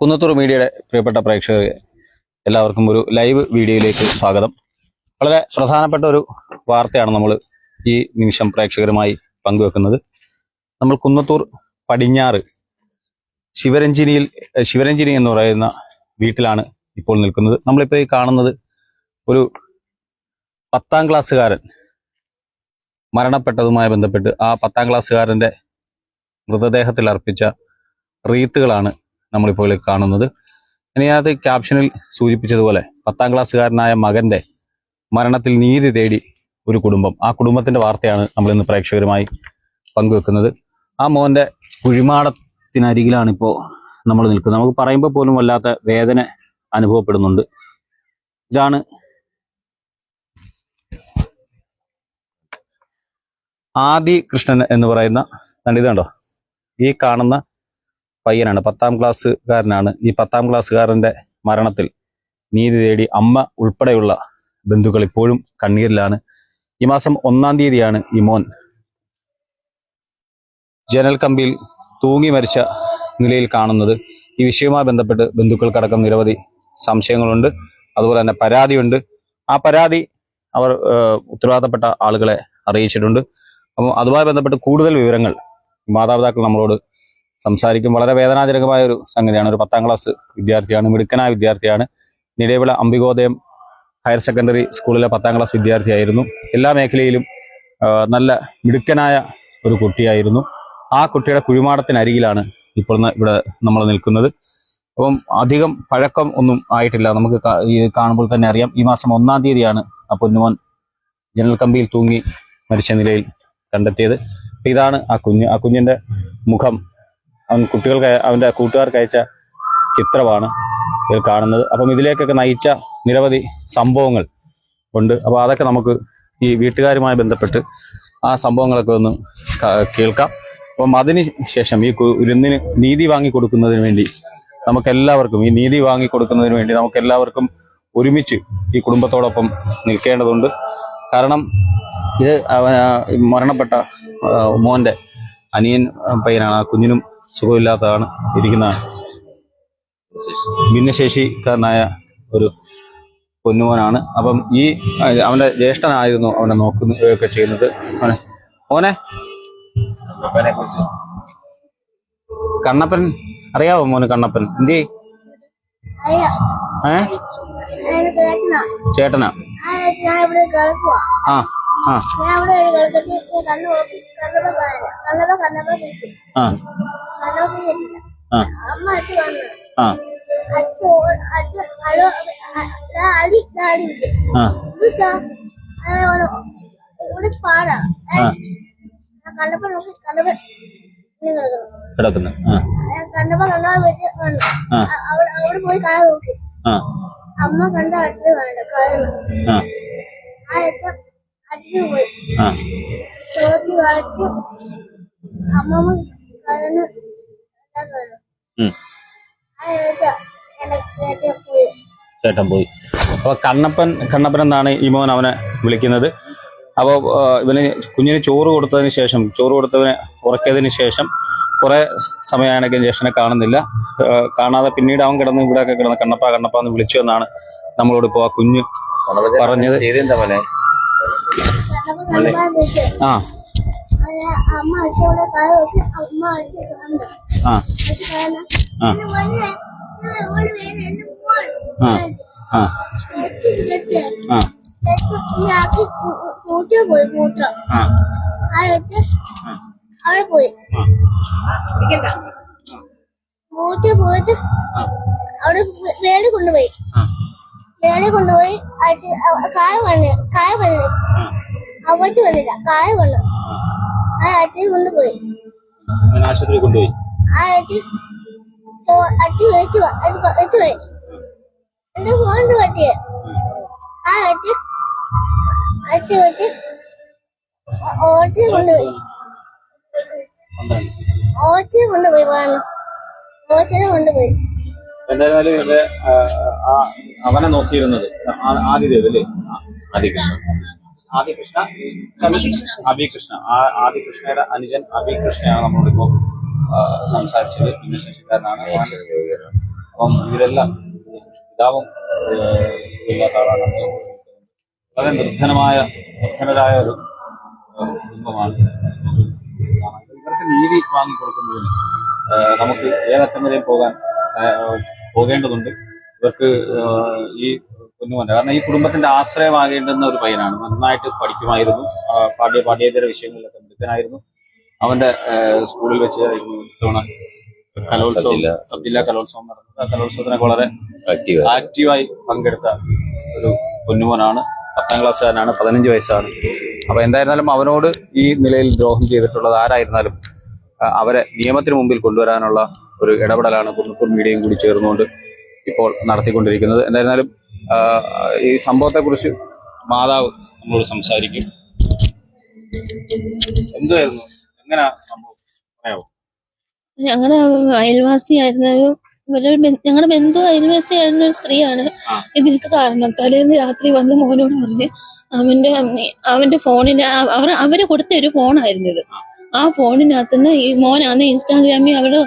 കുന്നത്തൂർ മീഡിയയുടെ പ്രിയപ്പെട്ട പ്രേക്ഷകരെ എല്ലാവർക്കും ഒരു ലൈവ് വീഡിയോയിലേക്ക് സ്വാഗതം. വളരെ പ്രധാനപ്പെട്ട ഒരു വാർത്തയാണ് നമ്മൾ ഈ നിമിഷം പ്രേക്ഷകരുമായി പങ്കുവെക്കുന്നത്. നമ്മൾ കുന്നത്തൂർ പടിഞ്ഞാറ് ശിവരഞ്ജിനിയിൽ ശിവരഞ്ജിനി എന്ന് പറയുന്ന വീട്ടിലാണ് ഇപ്പോൾ നിൽക്കുന്നത്. നമ്മളിപ്പോൾ ഈ കാണുന്നത് ഒരു പത്താം ക്ലാസ്സുകാരൻ മരണപ്പെട്ടതുമായി ബന്ധപ്പെട്ട് ആ പത്താം ക്ലാസ്സുകാരന്റെ മൃതദേഹത്തിൽ അർപ്പിച്ച റീത്തുകളാണ് നമ്മളിപ്പോൾ കാണുന്നത്. ഇനി അത് ക്യാപ്ഷനിൽ സൂചിപ്പിച്ചതുപോലെ പത്താം ക്ലാസ്സുകാരനായ മകന്റെ മരണത്തിൽ നീതി തേടി ഒരു കുടുംബം. ആ കുടുംബത്തിന്റെ വാർത്തയാണ് നമ്മൾ ഇന്ന് പ്രേക്ഷകരുമായി പങ്കുവെക്കുന്നത്. ആ മോന്റെ കുഴിമാടത്തിനരികിലാണ് ഇപ്പോൾ നമ്മൾ നിൽക്കുന്നത്. നമുക്ക് പറയുമ്പോൾ പോലും വല്ലാത്ത വേദന അനുഭവപ്പെടുന്നുണ്ട്. ഇതാണ് ആദി കൃഷ്ണൻ എന്ന് പറയുന്ന കണ്ടോ? ഈ കാണുന്ന പയ്യനാണ്. പത്താം ക്ലാസ്സുകാരനാണ്. ഈ പത്താം ക്ലാസ്സുകാരന്റെ മരണത്തിൽ നീതി തേടി അമ്മ ഉൾപ്പെടെയുള്ള ബന്ധുക്കൾ ഇപ്പോഴും കണ്ണീരിലാണ്. ഈ മാസം ഒന്നാം തീയതിയാണ് ഈ മോൻ ജനൽ കമ്പിയിൽ തൂങ്ങി മരിച്ച നിലയിൽ കാണുന്നത്. ഈ വിഷയവുമായി ബന്ധപ്പെട്ട് ബന്ധുക്കൾക്കടക്കം നിരവധി സംശയങ്ങളുണ്ട്. അതുപോലെ തന്നെ പരാതിയുണ്ട്. ആ പരാതി അവർ ഉത്തരവാദിത്തപ്പെട്ട ആളുകളെ അറിയിച്ചിട്ടുണ്ട്. അപ്പോൾ അതുമായി ബന്ധപ്പെട്ട് കൂടുതൽ വിവരങ്ങൾ മാതാപിതാക്കൾ നമ്മളോട് സംസാരിക്കും. വളരെ വേദനാജനകമായ ഒരു സംഗതിയാണ്. ഒരു പത്താം ക്ലാസ് വിദ്യാർത്ഥിയാണ് മിടുക്കനായ വിദ്യാർത്ഥിയാണ്. നിലവിള അംബികോദയം ഹയർ സെക്കൻഡറി സ്കൂളിലെ പത്താം ക്ലാസ് വിദ്യാർത്ഥിയായിരുന്നു. എല്ലാ മേഖലയിലും നല്ല മിടുക്കനായ ഒരു കുട്ടിയായിരുന്നു. ആ കുട്ടിയുടെ കുഴിമാടത്തിനരികിലാണ് ഇപ്പോൾ ഇവിടെ നമ്മൾ നിൽക്കുന്നത്. അപ്പം അധികം പഴക്കം ഒന്നും ആയിട്ടില്ല. നമുക്ക് കാണുമ്പോൾ തന്നെ അറിയാം. ഈ മാസം ഒന്നാം തീയതിയാണ് ആ പൊന്നുമോൻ ജനൽ കമ്പിയിൽ തൂങ്ങി മരിച്ച നിലയിൽ കണ്ടെത്തിയത്. ഇതാണ് ആ കുഞ്ഞ് ആ കുഞ്ഞിന്റെ മുഖം. അവൻ കുട്ടികൾക്ക് അവന്റെ കൂട്ടുകാർക്ക് അയച്ച ചിത്രമാണ് ഇതിൽ കാണുന്നത്. അപ്പം ഇതിലേക്കൊക്കെ നയിച്ച നിരവധി സംഭവങ്ങൾ ഉണ്ട്. അപ്പോൾ അതൊക്കെ നമുക്ക് ഈ വീട്ടുകാരുമായി ബന്ധപ്പെട്ട് ആ സംഭവങ്ങളൊക്കെ ഒന്ന് കേൾക്കാം. അപ്പം അതിന് ശേഷം ഈ കുരുന്നിന് നീതി വാങ്ങി കൊടുക്കുന്നതിന് വേണ്ടി നമുക്കെല്ലാവർക്കും ഈ നീതി വാങ്ങി കൊടുക്കുന്നതിന് വേണ്ടി നമുക്കെല്ലാവർക്കും ഒരുമിച്ച് ഈ കുടുംബത്തോടൊപ്പം നിൽക്കേണ്ടതുണ്ട്. കാരണം ഇത് മരണപ്പെട്ട മോന്റെ അനിയൻ പയ്യനാണ് ആ കുഞ്ഞിനും സുഖമില്ലാത്തതാണ് ഇരിക്കുന്നതാണ് ഭിന്നശേഷിക്കാരനായ ഒരു പൊന്നുമോനാണ്. അപ്പം ഈ അവന്റെ ജ്യേഷ്ഠനായിരുന്നു അവനെ നോക്കുന്ന ഒക്കെ ചെയ്യുന്നത്. അവനെ മോനെ. കണ്ണപ്പൻ? അറിയാവോ മോന് കണ്ണപ്പൻ? എന്തി ഏ. ചേട്ടനാ. ആ, ഞാൻ ഇവിടെ കിടക്കുവാ. ആ ആ. ആ. അമ്മ കിടക്കുന്നു. കണ്ണപ്പ കണ്ണപ്പ വെച്ച് അവിടെ പോയി കായ നോക്കി. അമ്മ കണ്ട അച്ഛൻ കണ്ട കായ ആ. അച്ഛൻ അച്ഛൻ പോയി. ചോട്ടി വരച്ച് അമ്മമ്മ കരണ് ഉം. എന്റെ പോയി ചേട്ടൻ പോയി അപ്പൊ കണ്ണപ്പൻ കണ്ണപ്പൻ എന്നാണ് ഈ മോൻ അവനെ വിളിക്കുന്നത്. അപ്പോൾ ഇവന് കുഞ്ഞിന് ചോറ് കൊടുത്തതിന് ശേഷം ചോറ് കൊടുത്തവനെ ഉറക്കിയതിന് ശേഷം കുറെ സമയമാണെങ്കിൽ ജ്യേഷ്ഠനെ കാണുന്നില്ല. കാണാതെ പിന്നീട് അവൻ കിടന്ന് ഇവിടെയൊക്കെ കിടന്ന് കണ്ണപ്പ കണ്ണപ്പ എന്ന് വിളിച്ചു എന്നാണ് നമ്മളോട് ഇപ്പോൾ ആ കുഞ്ഞ് പറഞ്ഞത്. ആ. ആ. ആ. ആ. ആ. കൂട്ടി പോയി കൂട്ട ആ. ആ വെച്ച് അവിടെ പോയി. കൂട്ടി പോയിട്ട് അവിടെ വേടി കൊണ്ടുപോയി. ആ. വേടി കൊണ്ടുപോയി കായ വന്നു കായ വന്നു. ആ. അവച്ച് വന്നില്ല കായ വന്നു. ആ അച്ഛൻ കൊണ്ടുപോയി. അവൻ ആശുപത്രി കൊണ്ടുപോയി? ആ അച്ഛൻ തോ- അച്ഛൻ വെച്ച് വ- അച്ഛൻ പ- വെച്ച് പോയി. എന്റെ ഫോണിന്റെ പറ്റിയെ. ആ അച്ഛൻ അച്ഛൻ വെച്ച് ഓച്ചിനെ കൊണ്ടുപോയി. ഓച്ചിനെ കൊണ്ടുപോയി വേണം ഓച്ചിനെ കൊണ്ടുപോയി. എന്തായാലും ഇവന്റെ അവനെ നോക്കിയിരുന്നത്? ആദ്യ ദേവല്ലേ അല്ലേ? ആദികൃഷ്ണ അഭികൃഷ്ണ ആ- ആദികൃഷ്ണയുടെ അനുജൻ അഭികൃഷ്ണയാണ് നമ്മളോടിപ്പോ ആ, സംസാരിച്ചത്. ഭിന്നശേഷിക്കാരനാണ് അപ്പം ഇവരെല്ലാം പിതാവും ഇല്ലാത്ത ആളാണ്. വളരെ നിർധനമായ നിർധനരായ ഒരു കുടുംബമാണ്. ഇവർക്ക് നീതി വാങ്ങിക്കൊടുക്കുന്നതിന് നമുക്ക് ഏതറ്റം വരെയും പോകാൻ പോകേണ്ടതുണ്ട്. ഇവർക്ക് ഈ കുഞ്ഞുമോനെ കാരണം ഈ കുടുംബത്തിന്റെ ആശ്രയമാകേണ്ടുന്ന ഒരു പയ്യനാണ്. നന്നായിട്ട് പഠിക്കുമായിരുന്നു. പാഠ്യ പാഠ്യേതര വിഷയങ്ങളിലൊക്കെ മിടുക്കനായിരുന്നു. അവന്റെ സ്കൂളിൽ വെച്ച് ഇത്തവണ കലോത്സവം സബ് ജില്ലാ. കലോത്സവം നടന്നത്. ആ കലോത്സവത്തിനൊക്കെ വളരെ ആക്റ്റീവായി. പങ്കെടുത്ത ഒരു കുഞ്ഞുമോനാണ് പത്താം ക്ലാസ്സുകാരനാണ് പതിനഞ്ച് വയസ്സാണ്. അപ്പൊ എന്തായിരുന്നാലും അവനോട് ഈ നിലയിൽ ദ്രോഹം ചെയ്തിട്ടുള്ളത് ആരായിരുന്നാലും അവരെ നിയമത്തിന് മുമ്പിൽ കൊണ്ടുവരാനുള്ള ഒരു ഇടപെടലാണ് കുന്നത്തൂർ മീഡിയയും കൂടി ചേർന്നുകൊണ്ട് ഇപ്പോൾ നടത്തിക്കൊണ്ടിരിക്കുന്നത്. എന്തായിരുന്നാലും ഈ സംഭവത്തെ കുറിച്ച് മാതാവ് നമ്മളോട് സംസാരിക്കും. എന്തായിരുന്നു എങ്ങനെ സംഭവം? പറയാമോ ഞങ്ങളുടെ അയൽവാസിയായിരുന്ന ഒരു ഒരു ബന്ധു- ഞങ്ങളുടെ ബന്ധു അയൽവാസിയായിരുന്ന ഒരു സ്ത്രീയാണ്. ഇതിനൊക്കെ കാരണം. തലേന്ന് രാത്രി വന്ന് മോനോട് പറഞ്ഞ് അവന്റെ അവന്റെ ഫോണിന് അവ- അവർ അവർ കൊടുത്ത ഒരു ഫോണായിരുന്നു ഇത് ആ ഫോണിനകത്തുനിന്ന് ഈ മോനാന്ന് ഇൻസ്റ്റാഗ്രാമിൽ അവരുടെ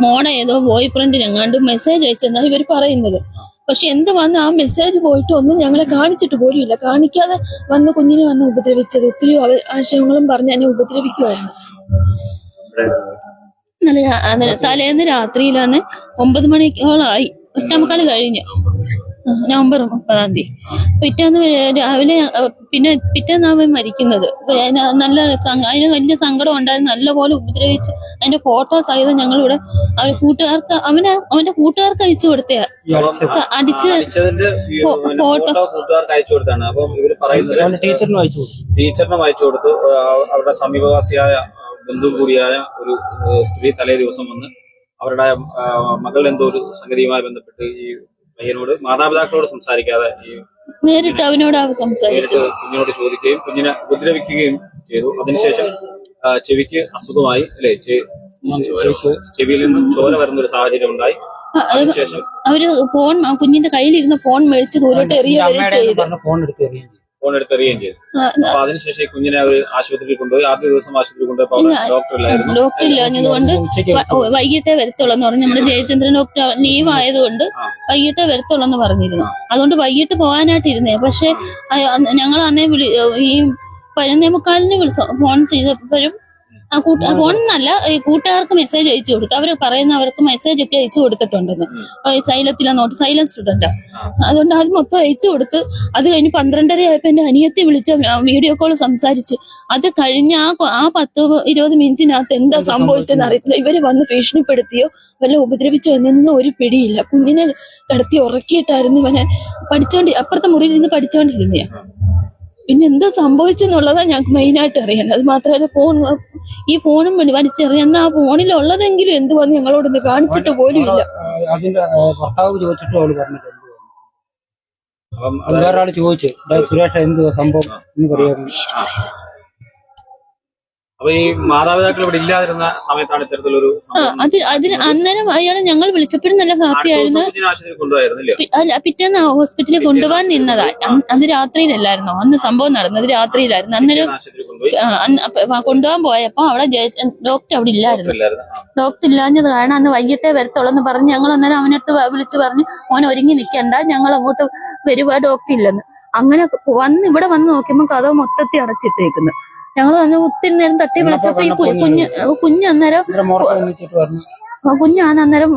മോണ ഏതോ ബോയ് ഫ്രണ്ടിന് എങ്ങാണ്ട് മെസ്സേജ് അയച്ചെന്നാണ് ഇവർ പറയുന്നത്. പക്ഷെ എന്ത് വന്ന് ആ മെസ്സേജ് പോയിട്ട് ഒന്നും ഞങ്ങളെ കാണിച്ചിട്ട് പോലും ഇല്ല കാണിക്കാതെ വന്ന് കുഞ്ഞിനെ വന്ന് ഉപദ്രവിച്ചത്. ഒത്തിരി ആശയങ്ങളും പറഞ്ഞ് എന്നെ ഉപദ്രവിക്കുമായിരുന്നു നല്ല തലേന്ന് രാത്രിയിലാണ് ഒമ്പത് മണിക്കോളായി എട്ടേമുക്കാൽ കഴിഞ്ഞു. നവംബർ മുപ്പതാം തീയതി. പിറ്റേന്ന് രാവിലെ പിന്നെ പിറ്റേന്ന് അവൻ മരിക്കുന്നത് നല്ല അതിന് വലിയ സങ്കടം ഉണ്ടായിരുന്നു നല്ലപോലെ ഉപദ്രവിച്ച് അതിന്റെ ഫോട്ടോ സഹിതം ഞങ്ങളിവിടെ അവർ കൂട്ടുകാർക്ക് അവന് അവന്റെ കൂട്ടുകാർക്ക് അയച്ചു കൊടുത്തയാ. അടിച്ച് ഫോട്ടോ. ടീച്ചറിന് വായിച്ചു കൊടുത്തു. ടീച്ചറിനും അയച്ചു കൊടുത്തു. അവരുടെ സമീപവാസിയായ ബന്ധു കൂടിയായ ഒരു സ്ത്രീ തലേ ദിവസം വന്ന് അവരുടെ മകൾ എന്തോ ഒരു സംഗതിയുമായി ബന്ധപ്പെട്ട് ഈ പയ്യനോട് മാതാപിതാക്കളോട് സംസാരിക്കാതെ ഈ നേരിട്ട് അവനോട് അവ സംസാരിച്ചു. നേരിട്ട് കുഞ്ഞിനോട് ചോദിക്കുകയും കുഞ്ഞിനെ ഉപദ്രവിക്കുകയും ചെയ്തു. അതിനുശേഷം ആ, ചെവിക്ക് അസുഖമായി അല്ലെ? ചെവിയിൽ നിന്നും ചോര വരുന്ന ഒരു സാഹചര്യം ഉണ്ടായി. ആ, അത് അതിനുശേഷം അവർ ഫോൺ ആ കുഞ്ഞിന്റെ കയ്യിലിരുന്ന് ഫോൺ മേടിച്ച് ദൂരോട്ട് എറിയുകയും അമ്മയുടെ ചെയ്ത്. പറഞ്ഞ ഫോൺ എടുത്ത് എറിയാൻ ഫോൺ എടുത്തെറിയുകയും ചെയ്തു. ആ, അപ്പൊ അതിനുശേഷം ഈ കുഞ്ഞിനെ അവർ ആശുപത്രിയിൽ കൊണ്ടുപോയി. ആദ്യ ദിവസം ആശുപത്രിയിൽ കൊണ്ടുപോയി ഇല്ല. ഡോക്ടർ ഇല്ലാഞ്ഞതുകൊണ്ട് വൈകിട്ടേ വരത്തുള്ളൂ പറഞ്ഞു. നമ്മുടെ ജയചന്ദ്രൻ ഡോക്ടർ ലീവ് ആയതുകൊണ്ട്. വൈകിട്ടേ വരത്തുള്ളൂ എന്ന് പറഞ്ഞിരുന്നു. അതുകൊണ്ട് വൈകിട്ട് പോകാനായിട്ടിരുന്നേ പക്ഷെ ഞങ്ങൾ അന്നേ വിളി ഈ പതിനൊന്നേ മുക്കാലിന് വിളിച്ചു ഫോൺ ചെയ്തപ്പോഴും ആ കൂട്ട ഈ കൂട്ടുകാർക്ക് മെസ്സേജ് അയച്ചു കൊടുത്തു. അവർ പറയുന്നവർക്ക് മെസ്സേജ് ഒക്കെ അയച്ചു കൊടുത്തിട്ടുണ്ടെന്ന്. സൈലത്തിലെ നോട്ട് സൈലൻസ് സ്റ്റുഡന്റ് അതുകൊണ്ട് അത് മൊത്തം അയച്ചു കൊടുത്ത് അത് കഴിഞ്ഞ് പന്ത്രണ്ടര ആയപ്പോ എന്റെ അനിയത്തി വിളിച്ച വീഡിയോ കോൾ സംസാരിച്ച്. അത് കഴിഞ്ഞ ആ ആ പത്ത് ഇരുപത് മിനിറ്റിനകത്ത് എന്താ സംഭവിച്ചെന്ന് അറിയത്തില്ല. ഇവർ വന്ന് ഭീഷണിപ്പെടുത്തിയോ വല്ല ഉപദ്രവിച്ചോ എന്നൊന്നും ഒരു പിടിയില്ല. കുഞ്ഞിനെ കിടത്തി ഉറക്കിയിട്ടായിരുന്നു ഇവനെ പഠിച്ചോണ്ടി അപ്പുറത്തെ മുറിയിൽ നിന്ന് പഠിച്ചോണ്ടിരുന്നേ പിന്നെ എന്താ സംഭവിച്ചെന്നുള്ളതാ ഞങ്ങൾക്ക് മെയിനായിട്ട് അറിയേണ്ടത്. അത് മാത്രമല്ല ഫോൺ ഈ ഫോണും വേണ്ടി. വലിച്ചെറിയുന്ന ആ ഫോണിലുള്ളതെങ്കിലും എന്തുവാന്ന് ഞങ്ങളോടൊന്ന് കാണിച്ചിട്ട് പോലും ഇല്ല. അതിന്റെ ഭർത്താവ് ചോദിച്ചിട്ട് അവൾ പറഞ്ഞിട്ട് എന്തുവാ അപ്പം അത് വേറെ ആൾ ചോദിച്ചു സുരേഷ് എന്തുവാ സംഭവം? എന്ന്. അപ്പൊ ഈ മാതാപിതാക്കൾ ഇവിടെ ഇല്ലാതിരുന്ന സമയത്താണ് ഇത്തരത്തിലൊരു ആ അത് അതിന് അന്നേരം അയാളെ ഞങ്ങൾ വിളിച്ചപ്പോഴും നല്ല ഹാപ്പി ആയിരുന്നു. അല്ല പിറ്റേന്ന് ഹോസ്പിറ്റലിൽ കൊണ്ടുപോകാൻ നിന്നതാ. അന്ന് രാത്രിയിലല്ലായിരുന്നു രാത്രിയിലല്ലായിരുന്നോ? അന്ന് സംഭവം നടന്നത് രാത്രിയിലായിരുന്നു. അന്നേരം ആ, അന്ന് അപ്പ- കൊണ്ടുപോകാൻ പോയപ്പോ അവിടെ ജയ- ഡോക്ടർ അവിടെ ഇല്ലായിരുന്നു. ഡോക്ടർ ഇല്ലാഞ്ഞത് കാരണം അന്ന് വൈകിട്ടേ വരത്തുള്ളെന്ന് പറഞ്ഞ് ഞങ്ങൾ അന്നേരം അവനടുത്ത് വ- വിളിച്ച് പറഞ്ഞു മോൻ ഒരുങ്ങി നിൽക്കണ്ട. ഞങ്ങൾ അങ്ങോട്ട് വരുവാ ഡോക്ടർ ഇല്ലെന്ന്. അങ്ങനെ വന്ന് ഇവിടെ വന്ന് നോക്കിയപ്പോൾ കഥ മൊത്തത്തിൽ അടച്ചിട്ടേക്കുന്നു. ഞങ്ങൾ വന്ന് ഒത്തിരി നേരം തട്ടി വിളിച്ചപ്പോ ഈ കുഞ്ഞ് കുഞ്ഞ് അന്നേരം ഇവിടെ വന്നിട്ട് പറഞ്ഞു. ആ കുഞ്ഞാണ് അന്നേരം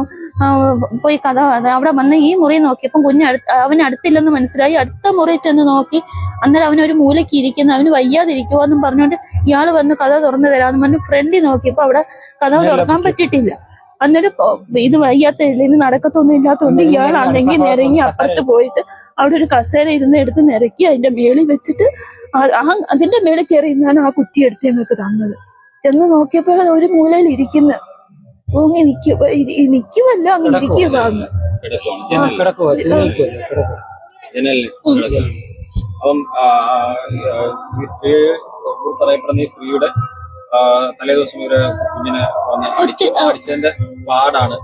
പോയി കഥ അവിടെ വന്ന് ഈ മുറി നോക്കിയപ്പം കുഞ്ഞ് അവൻ അടുത്തില്ലെന്ന് മനസ്സിലായി. അടുത്ത മുറി ചെന്ന് നോക്കി. അന്നേരം അവൻ ഒരു മൂലയ്ക്ക് ഇരിക്കുന്നു. അവന് വയ്യാതിരിക്കുമോ എന്നും പറഞ്ഞുകൊണ്ട് ഇയാൾ വന്ന് കഥ തുറന്നു തരാമെന്ന് പറഞ്ഞ് ഫ്രണ്ടി നോക്കിയപ്പോ അവിടെ കഥ തുറക്കാൻ പറ്റിയിട്ടില്ല. അന്നേരം ഇത് വയ്യാത്ത എള്ളിന് നടക്കത്തൊന്നും ഇല്ലാത്തതുകൊണ്ട് ഇയാളാണെങ്കിൽ നിരങ്ങി അപ്പുറത്ത് പോയിട്ട് അവിടെ ഒരു കസേര ഇരുന്ന് എടുത്ത് നിരക്കി അതിന്റെ മേളിൽ വെച്ചിട്ട് ആ- അതിന്റെ മേളിൽ കയറി ഇരുന്നാണ് ആ കുത്തി എടുത്ത് ഞങ്ങൾക്ക് തന്നത്. ചെന്ന് നോക്കിയപ്പോ ഒരു മൂലയിൽ ഇരിക്കുന്ന. ഊങ്ങി നിൽക്കുക നിൽക്കുമല്ല അങ്ങ് ഇരിക്കുന്ന. അപ്പം ആ, ഈ സ്ത്രീ പറയപ്പെടുന്ന ഈ സ്ത്രീയുടെ ആ, തലേദിവസം ഒരു കുഞ്ഞിനെ വന്ന് അടിച്ചു. അടിച്ചതിന്റെ പാടാണ്.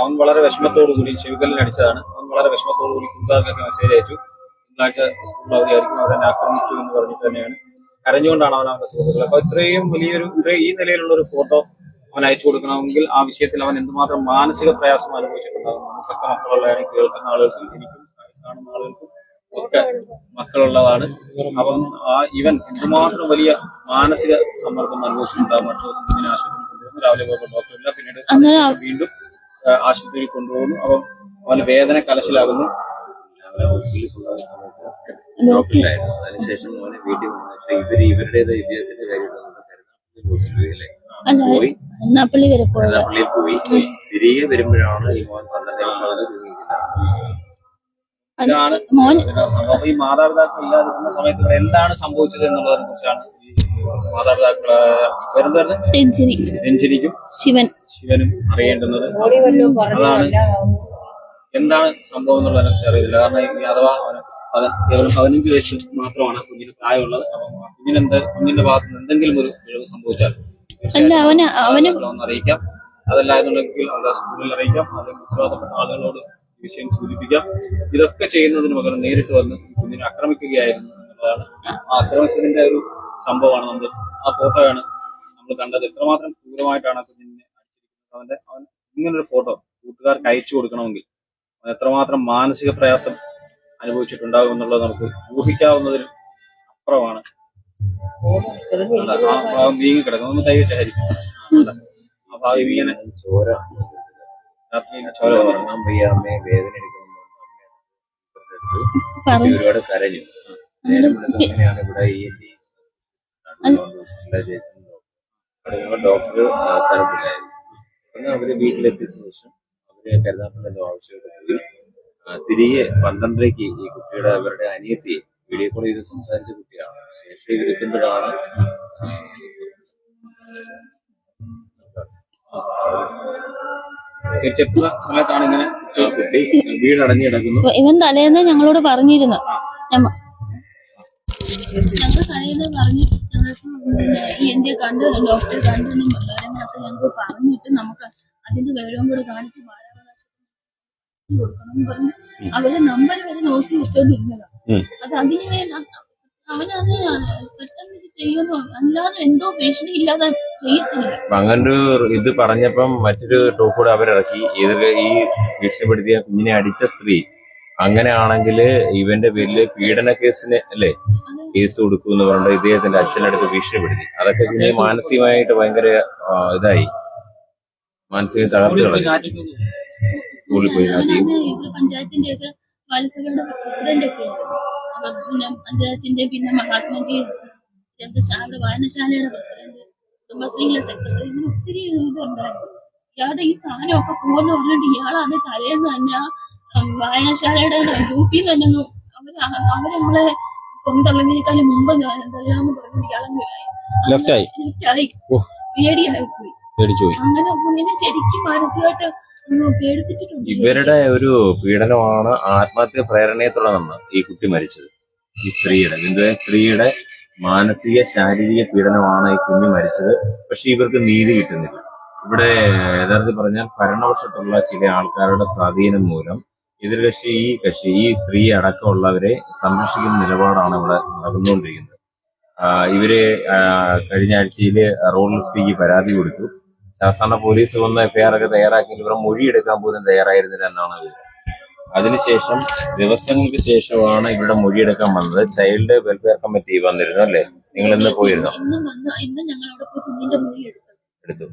അവൻ വളരെ വിഷമത്തോടു കൂടി ചെവിക്കല്ലിന് അടിച്ചതാണ്. അവൻ വളരെ വിഷമത്തോടു കൂടി കൂട്ടുകാർക്കൊക്കെ മെസ്സേജ് അയച്ചു. തിങ്കളാഴ്ച സ്കൂൾ അവധിയായിരിക്കും. അവരെന്നെ ആക്രമിച്ചു എന്ന് പറഞ്ഞിട്ട് തന്നെയാണ്. കരഞ്ഞുകൊണ്ടാണ് അവൻ അവന്റെ സുഹൃത്തുക്കൾ അപ്പൊ ഇത്രയും വലിയൊരു ഈ നിലയിലുള്ള ഒരു ഫോട്ടോ അവൻ അയച്ചു കൊടുക്കണമെങ്കിൽ ആ വിഷയത്തിൽ അവൻ എന്തുമാത്രം മാനസിക പ്രയാസം അനുഭവിച്ചിട്ടുണ്ടാകും നമുക്കൊക്കെ മക്കളുള്ളതാണ് കേൾക്കുന്ന ആളുകൾക്കും എനിക്കും കാണുന്ന ആളുകൾക്കും ഒക്കെ മക്കളുള്ളതാണ്. അപ്പം ആ ഇവൻ എന്തുമാത്രം വലിയ മാനസിക സമ്മർദ്ദം അനുഭവിച്ചിട്ടുണ്ടാകും അടുത്ത ദിവസം ഇങ്ങനെ ആശുപത്രിയിൽ കൊണ്ടുവന്നു രാവിലെ പോയപ്പോൾ ഡോക്ടറില്ല പിന്നീട് വീണ്ടും ആശുപത്രിയിൽ കൊണ്ടുപോകുന്നു. അപ്പം അവന് വേദന കലശലാകുന്നു. ഹോസ്പിറ്റലിൽ കൊണ്ടുപോയ സമയത്ത് ഡോക്ടറിലായിരുന്നു അതിനുശേഷം മോനെ വീട്ടിൽ വന്നു. ഇവർ ഇവരുടേത് ഇദ്ദേഹത്തിന്റെ കാര്യം ഹോസ്പിറ്റലിലെ പോയി. പോയി. തിരികെ വരുമ്പോഴാണ് ഈ മോൻ പന്ത്രണ്ടാം അത് ഇതാണ് മോൻ അപ്പൊ ഈ മാതാപിതാക്കൾ ഇല്ലാതിരുന്ന സമയത്ത് ഇവിടെ എന്താണ് സംഭവിച്ചത് എന്നുള്ളതിനെ കുറിച്ചാണ് ഈ മാതാപിതാക്കളെ വരുന്നത് രഞ്ജിനി. രഞ്ജിനിക്കും ശിവൻ. ശിവനും അറിയേണ്ടുന്നത്. അതാണ് എന്താണ് സംഭവം എന്നുള്ളതിനെ എനിക്ക് അറിയില്ല കാരണം ഈ അഥവാ അവന് പത- കേവലം പതിനഞ്ച് വയസ്സ് മാത്രമാണ് കുഞ്ഞിന് പ്രായമുള്ളത്. അപ്പം കുഞ്ഞിനെന്ത് കുഞ്ഞിന്റെ ഭാഗത്ത് നിന്ന് എന്തെങ്കിലും ഒരു പിഴവ് സംഭവിച്ചാൽ അല്ല അവന് അവന് ഒന്ന് അറിയിക്കാം. അതല്ല എന്നുണ്ടെങ്കിൽ അവരുടെ സ്കൂളിൽ അറിയിക്കാം. അത് ഉത്തരവാദപ്പെട്ട ആളുകളോട് വിഷയം സൂചിപ്പിക്കാം. ഇതൊക്കെ ചെയ്യുന്നതിന് പകരം നേരിട്ട് വന്ന് കുഞ്ഞിനെ ആക്രമിക്കുകയായിരുന്നു എന്നുള്ളതാണ് ആ ആക്രമിച്ചതിന്റെ ഒരു സംഭവമാണ് നമ്മൾ ആ ഫോട്ടോയാണ് നമ്മൾ കണ്ടത്. എത്രമാത്രം ക്രൂരമായിട്ടാണ് കുഞ്ഞിനെ അവന്റെ അവൻ ഇങ്ങനൊരു ഫോട്ടോ കൂട്ടുകാർക്ക് അയച്ചു കൊടുക്കണമെങ്കിൽ അവൻ എത്രമാത്രം മാനസിക പ്രയാസം അനുഭവിച്ചിട്ടുണ്ടാകും എന്നുള്ളത് നമുക്ക് ഊഹിക്കാവുന്നതിൽ അപ്പുറമാണ്. നീങ്ങി ആ ഭാഗം വീങ്ങി കിടക്കുന്നു ഒന്ന് കൈ വെച്ചായിരിക്കും ആ ഭാവി ഇങ്ങനെ ചോര. ചോര ഉറങ്ങാൻ വയ്യ അമ്മയെ വേദന എടുക്കണം അമ്മയുടെ ഒരുപാട് കരഞ്ഞു. നേരം അങ്ങനെയാണ് ഇവിടെ ഡി ഡോക്ടർ സ്ഥലത്തില്ലായിരുന്നു പിന്നെ അവർ വീട്ടിലെത്തിയ ശേഷം അവർ കരുതാപ്പുള്ള ആവശ്യമായിട്ട് പോയി തിരികെ പന്ത്രണ്ടരയ്ക്ക് ഈ കുട്ടിയുടെ അവരുടെ അനിയത്തി വീഡിയോ കോൾ ചെയ്ത് സംസാരിച്ച കുട്ടിയാണ്. ശേഷം ഇരിക്കുമ്പോഴാണ് തിരിച്ചെത്തുന്ന സമയത്താണ് ഇങ്ങനെ ആ കുട്ടി വീടടഞ്ഞു കിടക്കുന്നു. ഇവൻ തലേന്ന് ഞങ്ങളോട് പറഞ്ഞിരുന്നു. ഞമ്മ ഞങ്ങൾ തലേന്ന് പറഞ്ഞു ഞങ്ങൾക്ക് എന്റെ കണ്ട് ഡോക്ടറെ കണ്ടു എന്നൊക്കെ ഞങ്ങൾക്ക് പറഞ്ഞിട്ട് നമുക്ക് അതിന്റെ വിവരവും കൂടെ കാണിച്ച് ബാലാവകാശം കൊടുക്കണം എന്ന് പറഞ്ഞ് അവരുടെ നമ്പർ വരെ നോക്കി വെച്ചോണ്ടിരുന്നതാ. അത് അതിന് വേണ്ട അവനത് പെട്ടെന്ന് ഇത് ചെയ്യുന്നു. അല്ലാതെ എന്തോ ഭീഷണി ഇല്ലാതെ ചെയ്യത്തില്ല. അപ്പൊ അങ്ങനൊരു ഇത് പറഞ്ഞപ്പം മറ്റൊരു ടോപ്പൂടെ അവരിറക്കി. ഇതിൽ ഈ ഭീഷണിപ്പെടുത്തിയ കുഞ്ഞിനെ അടിച്ച സ്ത്രീ. അങ്ങനെയാണെങ്കിൽ ഇവന്റെ പേരിൽ പീഡന കേസിന് അല്ലേ കേസ് കൊടുക്കും എന്ന് പറഞ്ഞിട്ട് ഇദ്ദേഹത്തിന്റെ അച്ഛനടുത്ത് ഭീഷണിപ്പെടുത്തി. അതൊക്കെ പിന്നെ മാനസികമായിട്ട് ഭയങ്കര ഇതായി. മാനസിക തളർന്നു സ്കൂളിൽ പോയി പഞ്ചായത്തിന്റെ ഒക്കെ ബാലസഭയുടെ പ്രസിഡന്റ് ഒക്കെ പിന്നെ പഞ്ചായത്തിന്റെ പിന്നെ മഹാത്മജി ഗ്രന്ഥശാലയുടെ വായനശാലയുടെ പ്രസിഡന്റ് കുടുംബശ്രീയിലെ സെക്രട്ടറി അങ്ങനെ ഒത്തിരി ഇതുണ്ടായിരുന്നു ഇയാളുടെ ഈ സ്ഥാനമൊക്കെ പോകുന്ന പറഞ്ഞിട്ട് ഇയാളത് തലേന്ന് തന്നെ വായനശാലയുടെ ഗ്രൂപ്പിൽ തന്നെ അവർ അവരങ്ങളെ പുറന്തള്ളുന്നതിനേക്കാളും മുമ്പ് തരാമെന്ന് പറഞ്ഞിട്ട്. ലെഫ്റ്റായി. പേടിയായി പോയി. പേടിച്ചു അങ്ങനെ കുഞ്ഞിനെ ശരിക്കും മാനസികമായിട്ട് ഇവരുടെ ഒരു പീഡനമാണ് ആത്മഹത്യ പ്രേരണയെ തുടർന്ന് ഈ കുട്ടി മരിച്ചത്. ഈ സ്ത്രീയുടെ. ബിന്ദുവായ സ്ത്രീയുടെ മാനസിക ശാരീരിക പീഡനമാണ് ഈ കുഞ്ഞ് മരിച്ചത്. പക്ഷെ ഇവർക്ക് നീതി കിട്ടുന്നില്ല. ഇവിടെ യഥാർത്ഥത്തിൽ പറഞ്ഞാൽ ഭരണപക്ഷത്തുള്ള ചില ആൾക്കാരുടെ സ്വാധീനം മൂലം എതിർകക്ഷി ഈ കക്ഷി ഈ സ്ത്രീ അടക്കമുള്ളവരെ സംരക്ഷിക്കുന്ന നിലപാടാണ് ഇവിടെ നടന്നുകൊണ്ടിരിക്കുന്നത്. ഇവരെ കഴിഞ്ഞ ആഴ്ചയിൽ റൂറൽ എസ് പരാതി കൊടുത്തു. അവസാന പോലീസ് വന്ന് എഫ്ഐആർ ഒക്കെ തയ്യാറാക്കി ഇവരെ മൊഴിയെടുക്കാൻ പോലും തയ്യാറായിരുന്നില്ല എന്നാണ് അതിനുശേഷം ദിവസങ്ങൾക്ക് ശേഷമാണ് ഇവരുടെ മൊഴിയെടുക്കാൻ വന്നത്. ചൈൽഡ് വെൽഫെയർ കമ്മിറ്റി വന്നിരുന്നു അല്ലേ? നിങ്ങൾ ഇന്ന് പോയിരുന്നു? എടുത്തു.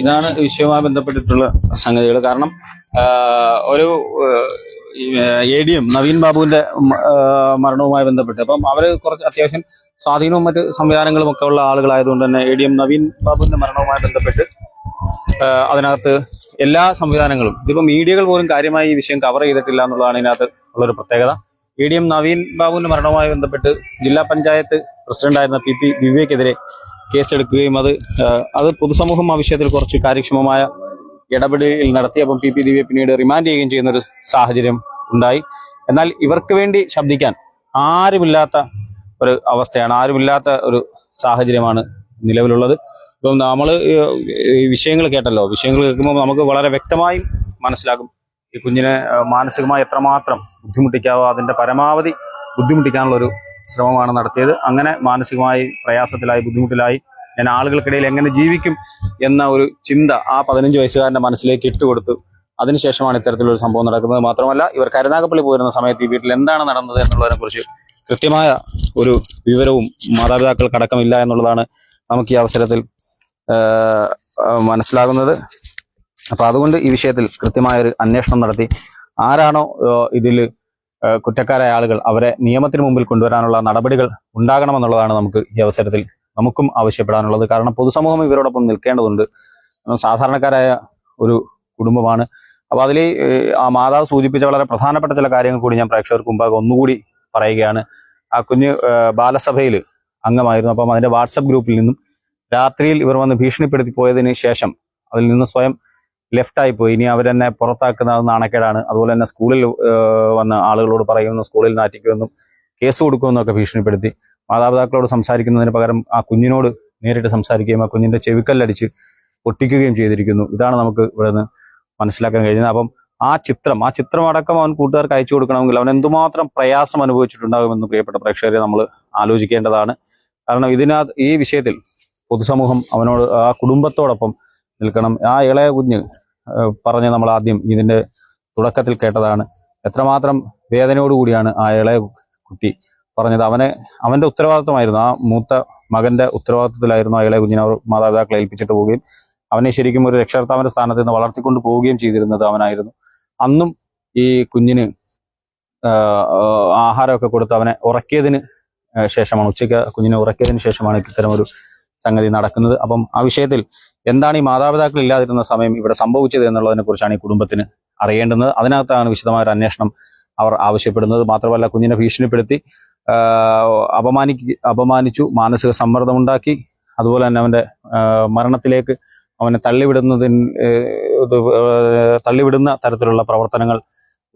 ഇതാണ് വിഷയവുമായി ബന്ധപ്പെട്ടിട്ടുള്ള സംഗതികൾ. കാരണം ഒരു എ ഡി എം നവീൻ ബാബുവിന്റെ മരണവുമായി ബന്ധപ്പെട്ട്. അപ്പം അവർ കുറച്ച് അത്യാവശ്യം സ്വാധീനവും മറ്റ് സംവിധാനങ്ങളും ഒക്കെ ഉള്ള ആളുകളായതുകൊണ്ട് തന്നെ എ ഡി എം നവീൻ ബാബുവിന്റെ മരണവുമായി ബന്ധപ്പെട്ട് അതിനകത്ത് എല്ലാ സംവിധാനങ്ങളും. ഇതിപ്പോ മീഡിയകൾ പോലും കാര്യമായി ഈ വിഷയം കവർ ചെയ്തിട്ടില്ല എന്നുള്ളതാണ് ഇതിനകത്ത് ഉള്ളൊരു പ്രത്യേകത. എ ഡി എം നവീൻ ബാബുവിന്റെ മരണവുമായി ബന്ധപ്പെട്ട് ജില്ലാ പഞ്ചായത്ത് പ്രസിഡന്റായിരുന്ന പി പി വിവേക്കെതിരെ കേസെടുക്കുകയും അത് അത് പൊതുസമൂഹം ആ വിഷയത്തിൽ കുറച്ച് കാര്യക്ഷമമായ ഇടപെടലിൽ നടത്തി. അപ്പം പി പി ദിവ്യ പിന്നീട് റിമാൻഡ് ചെയ്യുകയും ചെയ്യുന്ന ഒരു സാഹചര്യം ഉണ്ടായി. എന്നാൽ ഇവർക്ക് വേണ്ടി ശബ്ദിക്കാൻ ആരുമില്ലാത്ത ഒരു അവസ്ഥയാണ് ആരുമില്ലാത്ത ഒരു സാഹചര്യമാണ് നിലവിലുള്ളത്. ഇപ്പം നമ്മൾ വിഷയങ്ങൾ കേട്ടല്ലോ. വിഷയങ്ങൾ കേൾക്കുമ്പോൾ നമുക്ക് വളരെ വ്യക്തമായും മനസ്സിലാകും. ഈ കുഞ്ഞിനെ മാനസികമായി എത്രമാത്രം ബുദ്ധിമുട്ടിക്കാവോ അതിന്റെ പരമാവധി ബുദ്ധിമുട്ടിക്കാനുള്ളൊരു ശ്രമമാണ് നടത്തിയത്. അങ്ങനെ മാനസികമായി പ്രയാസത്തിലായി ബുദ്ധിമുട്ടിലായി ഞാൻ ആളുകൾക്കിടയിൽ എങ്ങനെ ജീവിക്കും എന്ന ഒരു ചിന്ത ആ പതിനഞ്ച് വയസ്സുകാരന്റെ മനസ്സിലേക്ക് ഇട്ടുകൊടുത്തു. അതിനുശേഷമാണ് ഇത്തരത്തിലൊരു സംഭവം നടക്കുന്നത്. മാത്രമല്ല ഇവർ കരുനാഗപ്പള്ളി പോയിരുന്ന സമയത്ത് ഈ വീട്ടിൽ എന്താണ് നടന്നത് എന്നുള്ളതിനെ കുറിച്ച് കൃത്യമായ ഒരു വിവരവും മാതാപിതാക്കൾക്കടക്കമില്ല എന്നുള്ളതാണ് നമുക്ക് ഈ അവസരത്തിൽ മനസ്സിലാകുന്നത്. അപ്പോൾ അതുകൊണ്ട് ഈ വിഷയത്തിൽ കൃത്യമായൊരു അന്വേഷണം നടത്തി. ആരാണോ ഇതിൽ കുറ്റക്കാരായ ആളുകൾ അവരെ നിയമത്തിന് മുമ്പിൽ കൊണ്ടുവരാനുള്ള നടപടികൾ ഉണ്ടാകണമെന്നുള്ളതാണ് നമുക്ക് ഈ അവസരത്തിൽ നമുക്കും ആവശ്യപ്പെടാനുള്ളത്. കാരണം പൊതുസമൂഹം ഇവരോടൊപ്പം നിൽക്കേണ്ടതുണ്ട്. സാധാരണക്കാരായ ഒരു കുടുംബമാണ്. അപ്പോൾ അതിൽ ആ മാതാവ് സൂചിപ്പിച്ച വളരെ പ്രധാനപ്പെട്ട ചില കാര്യങ്ങൾ കൂടി ഞാൻ പ്രേക്ഷകർക്ക് മുമ്പാകെ ഒന്നുകൂടി പറയുകയാണ്. ആ കുഞ്ഞ് ബാലസഭയിൽ അംഗമായിരുന്നു. അപ്പം അതിന്റെ വാട്സപ്പ് ഗ്രൂപ്പിൽ നിന്നും രാത്രിയിൽ ഇവർ വന്ന് ഭീഷണിപ്പെടുത്തി പോയതിന് ശേഷം അതിൽ നിന്ന് സ്വയം ലെഫ്റ്റായി പോയി. ഇനി അവരെന്നെ പുറത്താക്കുന്ന നാണക്കേടാണ്. അതുപോലെ തന്നെ സ്കൂളിൽ വന്ന് ആളുകളോട് പറയുമെന്നും സ്കൂളിൽ നാറ്റിക്കുമെന്നും കേസ് കൊടുക്കുമെന്നും ഒക്കെ ഭീഷണിപ്പെടുത്തി. മാതാപിതാക്കളോട് സംസാരിക്കുന്നതിന് പകരം ആ കുഞ്ഞിനോട് നേരിട്ട് സംസാരിക്കുകയും ആ കുഞ്ഞിന്റെ ചെവിക്കല്ലടിച്ച് പൊട്ടിക്കുകയും ചെയ്തിരിക്കുന്നു. ഇതാണ് നമുക്ക് ഇവിടെ നിന്ന് മനസ്സിലാക്കാൻ കഴിയുന്നത്. അപ്പം ആ ചിത്രം ആ ചിത്രം അടക്കം അവൻ കൂട്ടുകാർക്ക് അയച്ചു കൊടുക്കണമെങ്കിൽ അവൻ എന്തുമാത്രം പ്രയാസം അനുഭവിച്ചിട്ടുണ്ടാകുമെന്ന് പ്രിയപ്പെട്ട പ്രേക്ഷകരെ നമ്മൾ ആലോചിക്കേണ്ടതാണ്. കാരണം ഇതിനകത്ത് ഈ വിഷയത്തിൽ പൊതുസമൂഹം അവനോട് ആ കുടുംബത്തോടൊപ്പം നിൽക്കണം. ആ ഇളയ കുഞ്ഞ് പറഞ്ഞ് നമ്മൾ ആദ്യം ഇതിന്റെ തുടക്കത്തിൽ കേട്ടതാണ്. എത്രമാത്രം വേദനയോടുകൂടിയാണ് ആ ഇളയ കുട്ടി പറഞ്ഞത്. അവനെ അവന്റെ ഉത്തരവാദിത്വമായിരുന്നു. ആ മൂത്ത മകന്റെ ഉത്തരവാദിത്വത്തിലായിരുന്നു ആ ഇളയ കുഞ്ഞിനെ അവർ മാതാപിതാക്കളെ ഏൽപ്പിച്ചിട്ട് പോവുകയും അവനെ ശരിക്കും ഒരു രക്ഷകർത്താവിന്റെ സ്ഥാനത്ത് നിന്ന് വളർത്തിക്കൊണ്ട് പോവുകയും ചെയ്തിരുന്നത് അവനായിരുന്നു. അന്നും ഈ കുഞ്ഞിന് ആഹ് ആഹ് ആഹാരമൊക്കെ കൊടുത്ത് അവനെ ഉറക്കിയതിന് ശേഷമാണ് ഉച്ചയ്ക്ക് കുഞ്ഞിനെ ഉറക്കിയതിന് ശേഷമാണ് ഇത്തരം ഒരു സംഗതി നടക്കുന്നത്. അപ്പം ആ വിഷയത്തിൽ എന്താണ് ഈ മാതാപിതാക്കൾ ഇല്ലാതിരുന്ന സമയം ഇവിടെ സംഭവിച്ചത് എന്നുള്ളതിനെ കുറിച്ചാണ് ഈ കുടുംബത്തിന് അറിയേണ്ടുന്നത്. അതിനകത്താണ് വിശദമായ ഒരു അന്വേഷണം അവർ ആവശ്യപ്പെടുന്നത്. മാത്രമല്ല കുഞ്ഞിനെ ഭീഷണിപ്പെടുത്തി അപമാനിക്ക് അപമാനിച്ചു മാനസിക സമ്മർദ്ദമുണ്ടാക്കി. അതുപോലെ തന്നെ അവന്റെ മരണത്തിലേക്ക് അവനെ തള്ളിവിടുന്നതിന് തള്ളിവിടുന്ന തരത്തിലുള്ള പ്രവർത്തനങ്ങൾ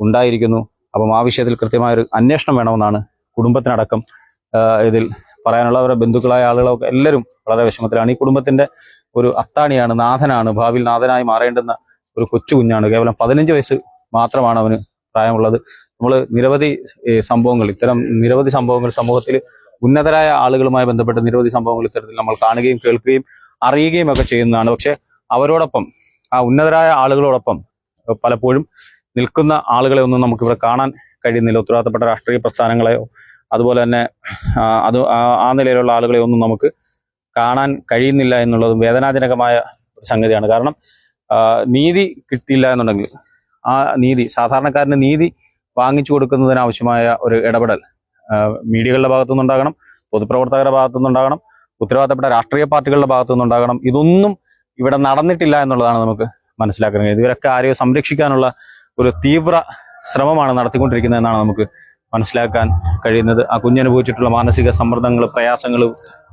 ഉണ്ടായിരിക്കുന്നു. അപ്പം ആ വിഷയത്തിൽ കൃത്യമായ ഒരു അന്വേഷണം വേണമെന്നാണ് കുടുംബത്തിനടക്കം ഇതിൽ പറയാനുള്ള അവരുടെ ബന്ധുക്കളായ ആളുകളൊക്കെ എല്ലാവരും വളരെ വിഷമത്തിലാണ്. ഈ കുടുംബത്തിന്റെ ഒരു അത്താണിയാണ് നാഥനാണ് ഭാവിയിൽ നാഥനായി മാറേണ്ടുന്ന ഒരു കൊച്ചു കുഞ്ഞാണ്. കേവലം പതിനഞ്ച് വയസ്സ് മാത്രമാണ് അവന് പ്രായമുള്ളത്. നമ്മൾ നിരവധി സംഭവങ്ങൾ ഇത്തരം നിരവധി സംഭവങ്ങൾ സമൂഹത്തിൽ ഉന്നതരായ ആളുകളുമായി ബന്ധപ്പെട്ട നിരവധി സംഭവങ്ങൾ ഇത്തരത്തിൽ നമ്മൾ കാണുകയും കേൾക്കുകയും അറിയുകയും ഒക്കെ ചെയ്യുന്നതാണ്. പക്ഷെ അവരോടൊപ്പം ആ ഉന്നതരായ ആളുകളോടൊപ്പം പലപ്പോഴും നിൽക്കുന്ന ആളുകളെ ഒന്നും നമുക്കിവിടെ കാണാൻ കഴിയുന്നില്ല. ഉത്തരവാദിത്തപ്പെട്ട രാഷ്ട്രീയ പ്രസ്ഥാനങ്ങളെയോ അതുപോലെ തന്നെ അത് ആ- നിലയിലുള്ള ആളുകളെ ഒന്നും നമുക്ക് കാണാൻ കഴിയുന്നില്ല എന്നുള്ളതും വേദനാജനകമായ ഒരു സംഗതിയാണ്. കാരണം നീതി കിട്ടിയില്ല എന്നുണ്ടെങ്കിൽ ആ നീതി സാധാരണക്കാരന് നീതി വാങ്ങിച്ചു കൊടുക്കുന്നതിനാവശ്യമായ ഒരു ഇടപെടൽ മീഡിയകളുടെ ഭാഗത്തു നിന്നുണ്ടാകണം പൊതുപ്രവർത്തകരുടെ ഭാഗത്തു നിന്നുണ്ടാകണം ഉത്തരവാദിത്തപ്പെട്ട രാഷ്ട്രീയ പാർട്ടികളുടെ ഭാഗത്തു നിന്നുണ്ടാകണം. ഇതൊന്നും ഇവിടെ നടന്നിട്ടില്ല എന്നുള്ളതാണ് നമുക്ക് മനസ്സിലാക്കുന്നത്. ഇവരൊക്കെ ആരെയോ സംരക്ഷിക്കാനുള്ള ഒരു തീവ്ര ശ്രമമാണ് നടത്തിക്കൊണ്ടിരിക്കുന്നത് എന്നാണ് നമുക്ക് മനസ്സിലാക്കാൻ കഴിയുന്നത്. ആ കുഞ്ഞനുഭവിച്ചിട്ടുള്ള മാനസിക സമ്മർദ്ദങ്ങൾ പ്രയാസങ്ങൾ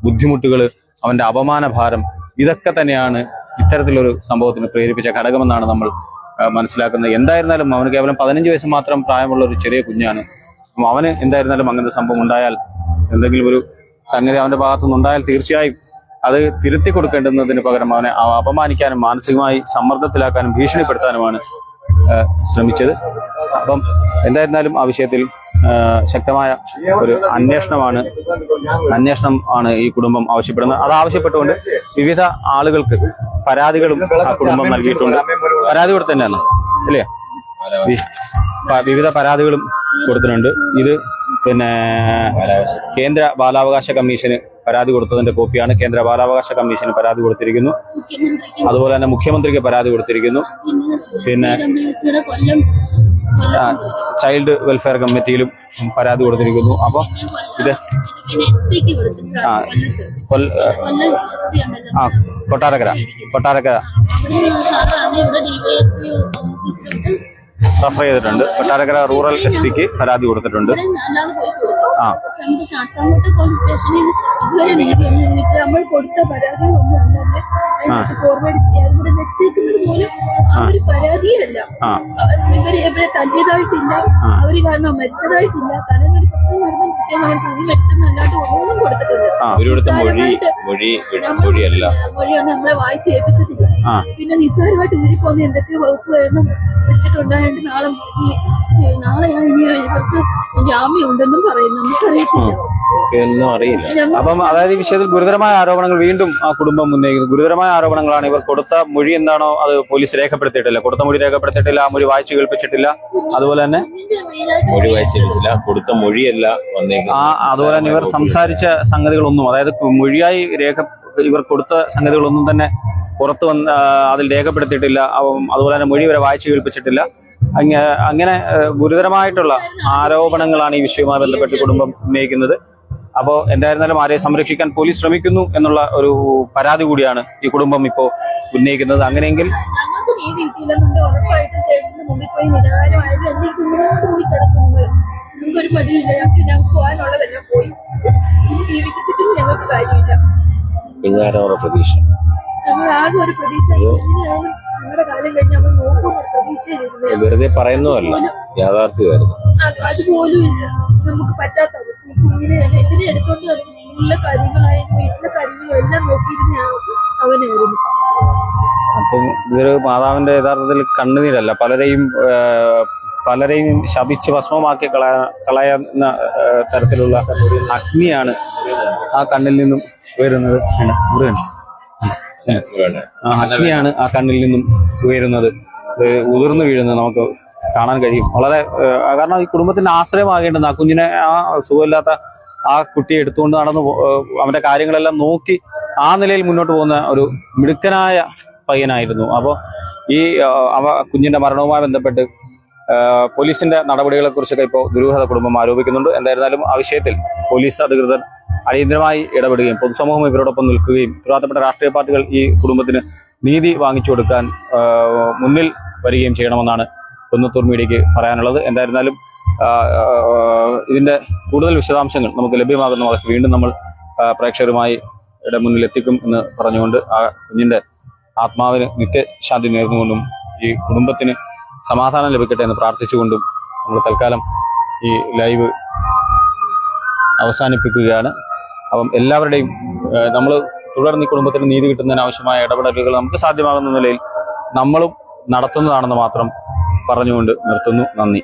ബുദ്ധിമുട്ടുകൾ അവന്റെ അപമാന ഭാരം ഇതൊക്കെ തന്നെയാണ് ഇത്തരത്തിലൊരു സംഭവത്തിന് പ്രേരിപ്പിച്ച ഘടകമെന്നാണ് നമ്മൾ മനസ്സിലാക്കുന്നത്. എന്തായിരുന്നാലും അവന് കേവലം പതിനഞ്ച് വയസ്സ് മാത്രം പ്രായമുള്ള ഒരു ചെറിയ കുഞ്ഞാണ്. അവന് എന്തായിരുന്നാലും അങ്ങനെ ഒരു സംഭവം ഉണ്ടായാൽ എന്തെങ്കിലും ഒരു സംഗതി അവന്റെ ഭാഗത്തുനിന്ന് ഉണ്ടായാൽ തീർച്ചയായും അത് തിരുത്തി കൊടുക്കേണ്ടുന്നതിന് പകരം അവനെ അപമാനിക്കാനും മാനസികമായി സമ്മർദ്ദത്തിലാക്കാനും ഭീഷണിപ്പെടുത്താനുമാണ് ശ്രമിച്ചത്. അപ്പം എന്തായിരുന്നാലും ആ വിഷയത്തിൽ ശക്തമായ ഒരു അന്വേഷണമാണ്. അന്വേഷണം ആണ് ഈ കുടുംബം ആവശ്യപ്പെടുന്നത്. അത് ആവശ്യപ്പെട്ടുകൊണ്ട് വിവിധ ആളുകൾക്ക് പരാതികളും ആ കുടുംബം നൽകിയിട്ടുണ്ട്. പരാതി കൊടുത്തന്നെയാണ് അല്ലേ? വി- പ- വിവിധ പരാതികളും കൊടുത്തിട്ടുണ്ട്. ഇത് പിന്നെ കേന്ദ്ര ബാലാവകാശ കമ്മീഷന് പരാതി കൊടുത്തതിന്റെ കോപ്പിയാണ്. കേന്ദ്ര ബാലാവകാശ കമ്മീഷന് പരാതി കൊടുത്തിരിക്കുന്നു. അതുപോലെ തന്നെ മുഖ്യമന്ത്രിക്ക് പരാതി കൊടുത്തിരിക്കുന്നു. പിന്നെ ചൈൽഡ് വെൽഫെയർ കമ്മിറ്റിയിലും പരാതി കൊടുത്തിരിക്കുന്നു. അപ്പോൾ ഇത് ആ. ആ കൊട്ടാരക്കര. കൊട്ടാരക്കര. റഫർ ചെയ്തിട്ടുണ്ട്. കൊട്ടാരക്കര റൂറൽ എസ് പിക്ക് പരാതി കൊടുത്തിട്ടുണ്ട്. ആ. നമ്മൾ കൊടുത്ത പരാതി ഒന്നും വെച്ചേക്കുന്നത് പോലും പരാതിയല്ല. ആ. അവർ ഇവർ ഇവരെ തല്ലിയതായിട്ടില്ല. ആ. അവർ കാരണം മരിച്ചതായിട്ടില്ല. തലമൊരു പ്രശ്നം നടന്ന ഒന്നും കൊടുത്തിട്ടില്ല. മൊഴി നിസ്സാരമായിട്ട് മൊഴി പോകുന്ന മൊഴിയല്ല. മൊഴിയൊന്നും നമ്മളെ വായിച്ച് ഏൽപ്പിച്ചിട്ടില്ല പിന്നെ നിസ്സാരമായിട്ട് ഊരിപ്പോന്ന് എന്തൊക്കെ വകുപ്പ് വേണം വെച്ചിട്ടുണ്ടായിട്ട് നാളെ നാളെ ഞാൻ ഇനി ഇവർക്ക് ജാമ്യം ഉണ്ടെന്നും പറയുന്നു. നമുക്കറിയത്തില്ല. ഒന്നും അറിയില്ല. അപ്പം അതായത് ഈ വിഷയത്തിൽ ഗുരുതരമായ ആരോപണങ്ങൾ വീണ്ടും ആ കുടുംബം ഉന്നയിക്കുന്നത്. ഗുരുതരമായ ആരോപണങ്ങളാണ് ഇവർ കൊടുത്ത മൊഴി എന്താണോ അത് പോലീസ് രേഖപ്പെടുത്തിയിട്ടില്ല. കൊടുത്ത മൊഴി രേഖപ്പെടുത്തിയിട്ടില്ല ആ മൊഴി വായിച്ചു കേൾപ്പിച്ചിട്ടില്ല. അതുപോലെ തന്നെ മൊഴി വായിച്ചിട്ടില്ല കൊടുത്ത മൊഴിയല്ല വന്നേക്കുന്നത്. ആ അതുപോലെ തന്നെ ഇവർ സംസാരിച്ച സംഗതികളൊന്നും അതായത് മൊഴിയായി രേഖ ഇവർ കൊടുത്ത സംഗതികളൊന്നും തന്നെ പുറത്തു വന്ന് അതിൽ രേഖപ്പെടുത്തിയിട്ടില്ല. അതുപോലെ തന്നെ മൊഴി ഇവരെ വായിച്ചു കേൾപ്പിച്ചിട്ടില്ല. അങ്ങനെ ഗുരുതരമായിട്ടുള്ള ആരോപണങ്ങളാണ് ഈ വിഷയവുമായി ബന്ധപ്പെട്ട് കുടുംബം ഉന്നയിക്കുന്നത്. അപ്പോൾ എന്തായിരുന്നാലും ആരെ സംരക്ഷിക്കാൻ പോലീസ് ശ്രമിക്കുന്നു എന്നുള്ള ഒരു പരാതി കൂടിയാണ് ഈ കുടുംബം ഇപ്പോൾ ഉന്നയിക്കുന്നത്. അങ്ങനെയെങ്കിൽ പോയി നിരാഹാരമായാലും എന്റെ കൂടി കിടക്കും നിങ്ങൾ നിങ്ങൾക്കൊരു പടിയില്ല ഞങ്ങൾക്ക് ഞങ്ങൾക്ക് പോകാനുള്ളതെല്ലാം. പോയി ഇനി ജീവിച്ചിട്ടും ഞങ്ങൾക്ക് കാര്യമില്ല. പിഞ്ഞാരോറ പ്രതീക്ഷ? ഞങ്ങൾ ആകെ ഒരു പ്രതീക്ഷ. ഞങ്ങളുടെ കാലം കഴിഞ്ഞ് നമ്മൾ നോക്കുന്ന ഒരു പ്രതീക്ഷയിലിരുന്നു. വെറുതെ പറയുന്നതല്ല. യാഥാർത്ഥ്യമായിരുന്നു. അതുപോലും ഇല്ല നമുക്ക് പറ്റാത്ത അവസ്ഥ. ഇങ്ങനെ കുഞ്ഞിനെ എന്തിനെ എടുത്തോണ്ട് നടക്കും സ്കൂളിലെ കാര്യങ്ങളായാലും വീട്ടിലെ കാര്യങ്ങളും എല്ലാം നോക്കിയിരുന്ന അവനായിരുന്നു. അപ്പം ഇതൊരു മാതാവിന്റെ യഥാർത്ഥത്തിൽ കണ്ണുനീരല്ല. പലരെയും പലരെയും ശപിച്ച് ഭസ്മമാക്കി കളയ കളയുന്ന തരത്തിലുള്ള അഗ്നിയാണ് ആ കണ്ണിൽ നിന്നും വരുന്നത് അഗ്നിയാണ് ആ കണ്ണിൽ നിന്നും ഉയരുന്നത്. ഉതിർന്നു വീഴുന്നത് നമുക്ക് കാണാൻ കഴിയും. വളരെ കാരണം ഈ കുടുംബത്തിന്റെ ആശ്രയമാകേണ്ടുന്ന ആ കുഞ്ഞിനെ ആ സുഖമില്ലാത്ത ആ കുട്ടിയെ എടുത്തുകൊണ്ട് നടന്ന് അവന്റെ കാര്യങ്ങളെല്ലാം നോക്കി ആ നിലയിൽ മുന്നോട്ട് പോകുന്ന ഒരു മിടുക്കനായ പയ്യനായിരുന്നു. അപ്പോൾ ഈ അവ കുഞ്ഞിന്റെ മരണവുമായി ബന്ധപ്പെട്ട് പോലീസിന്റെ നടപടികളെ കുറിച്ചൊക്കെ ഇപ്പോൾ ദുരൂഹത കുടുംബം ആരോപിക്കുന്നുണ്ട്. എന്തായിരുന്നാലും ആ വിഷയത്തിൽ പോലീസ് അധികൃതർ അടിയന്തരമായി ഇടപെടുകയും പൊതുസമൂഹം ഇവരോടൊപ്പം നിൽക്കുകയും ഉത്തരവാദിത്തപ്പെട്ട രാഷ്ട്രീയ പാർട്ടികൾ ഈ കുടുംബത്തിന് നീതി വാങ്ങിച്ചു കൊടുക്കാൻ മുന്നിൽ വരികയും ചെയ്യണമെന്നാണ് കുന്നത്തൂർ മീഡിയയ്ക്ക് പറയാനുള്ളത്. എന്തായിരുന്നാലും ഇതിന്റെ കൂടുതൽ വിശദാംശങ്ങൾ നമുക്ക് ലഭ്യമാകുന്ന വളർച്ച വീണ്ടും നമ്മൾ പ്രേക്ഷകരുമായി മുന്നിൽ എത്തിക്കും എന്ന് പറഞ്ഞുകൊണ്ട് ആ കുഞ്ഞിന്റെ ആത്മാവിന് നിത്യശാന്തി നേർന്നുകൊണ്ടും ഈ കുടുംബത്തിന് സമാധാനം ലഭിക്കട്ടെ എന്ന് പ്രാർത്ഥിച്ചുകൊണ്ടും നമ്മൾ തൽക്കാലം ഈ ലൈവ് അവസാനിപ്പിക്കുകയാണ്. അപ്പം എല്ലാവരുടെയും നമ്മൾ തുടർന്ന് ഈ കുടുംബത്തിന് നീതി കിട്ടുന്നതിന് ആവശ്യമായ ഇടപെടലുകൾ നമുക്ക് സാധ്യമാകുന്ന നിലയിൽ നമ്മളും നടത്തുന്നതാണെന്ന് മാത്രം പറഞ്ഞുകൊണ്ട് നിർത്തുന്നു. നന്ദി.